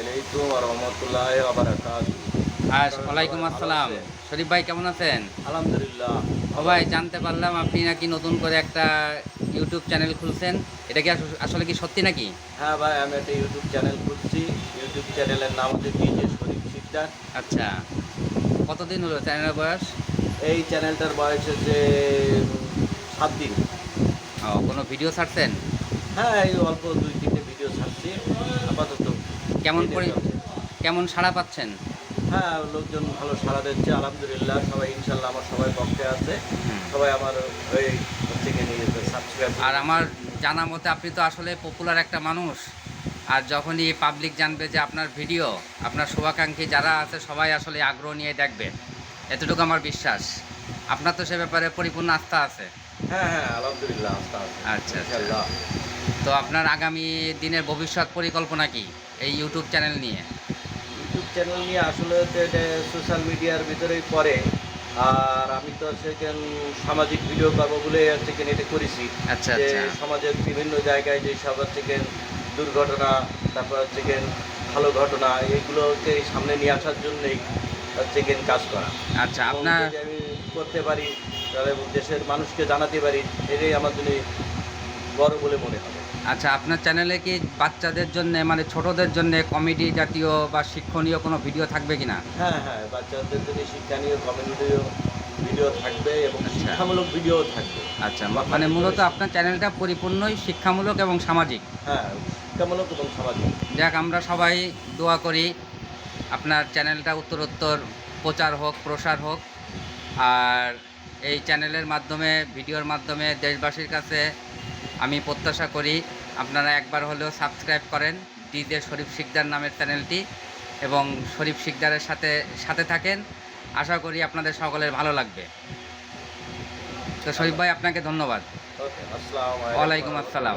আলাইকুম রহমতুল্লাহ ওয়ালাইকুম আসসালাম। শরীফ ভাই কেমন আছেন? আলহামদুলিল্লাহ। ও ভাই জানতে পারলাম আপনি নাকি নতুন করে একটা ইউটিউব চ্যানেল খুলছেন। এটা কি আসলে কি সত্যি নাকি? হ্যাঁ ভাই আমি একটা ইউটিউব চ্যানেল খুলছি। ইউটিউব চ্যানেলের নাম হচ্ছে ডিজে শরীফ শিকদার আচ্ছা। কতদিন হলো চ্যানেলের বয়স? এই চ্যানেলটার বয়স হচ্ছে সাত দিন। ও কোনো ভিডিও ছাড়ছেন? হ্যাঁ এই অল্প দুই তিনটে ভিডিও ছাড়ছি। আপাতত। কেমন পরি কেমন সাড়া পাচ্ছেন? হ্যাঁ লোকজন ভালো সাড়া দিচ্ছে আলহামদুলিল্লাহ সবাই ইনশাল্লাহ আমার সবাই পক্ষে আছে। সবাই আমার সাবস্ক্রাইব আর আমার জানা মতে আপনি তো আসলে পপুলার একটা মানুষ। আর যখনই পাবলিক জানবে যে আপনার ভিডিও আপনার শুভাকাঙ্ক্ষী যারা আছে সবাই আসলে আগ্রহ নিয়ে দেখবে। এতটুকু আমার বিশ্বাস। আপনার তো সে ব্যাপারে পরিপূর্ণ আস্থা আছে। হ্যাঁ হ্যাঁ আলহামদুলিল্লাহ আচ্ছা, আচ্ছা। তো আপনার আগামী দিনের ভবিষ্যৎ পরিকল্পনা কি এই ইউটিউব চ্যানেল নিয়ে? ইউটিউব চ্যানেল নিয়ে আসলে তো এটা সোশ্যাল মিডিয়ার ভিতরেই পড়ে। আর আমি তো সেখান সামাজিক ভিডিও করব বলে কিনা এটা করেছি। আচ্ছা যে আচ্ছা। সমাজের বিভিন্ন জায়গায় যে সব হচ্ছে কিন দুর্ঘটনা তারপর হচ্ছে ভালো ঘটনা এইগুলোকে সামনে নিয়ে আসার জন্যই হচ্ছে কাজ করা। আচ্ছা আপনার করতে পারি তাহলে দেশের মানুষকে জানাতে পারি এটাই আমার জন্য বড় বলে মনে হবে আচ্ছা আপনার চ্যানেলে কি বাচ্চাদের জন্য মানে ছোটদের জন্য কমেডি জাতীয় বা শিক্ষণীয় কোনো ভিডিও থাকবে কিনা? হ্যাঁ হ্যাঁ বাচ্চাদের জন্য শিক্ষানীয় কমেডি ভিডিও থাকবে এবং আচ্ছা। শিক্ষামূলক ভিডিও থাকবে। আচ্ছা মানে মূলত আপনার চ্যানেলটা পরিপূর্ণই শিক্ষামূলক এবং সামাজিক? হ্যাঁ শিক্ষামূলক এবং সামাজিক। যাক আমরা সবাই দোয়া করি আপনার চ্যানেলটা উত্তরোত্তর প্রচার হোক প্রসার হোক। আর এই চ্যানেলের মাধ্যমে ভিডিওর মাধ্যমে দেশবাসীর কাছে আমি প্রত্যাশা করি আপনারা একবার হলেও সাবস্ক্রাইব করেন ডিজে শরীফ শিকদার নামের চ্যানেলটি এবং শরীফ শিকদারের সাথে সাথে থাকেন। আশা করি আপনাদের সকলের ভালো লাগবে। তো শরীফ ভাই আপনাকে ধন্যবাদ। ওয়ালাইকুম আসসালাম।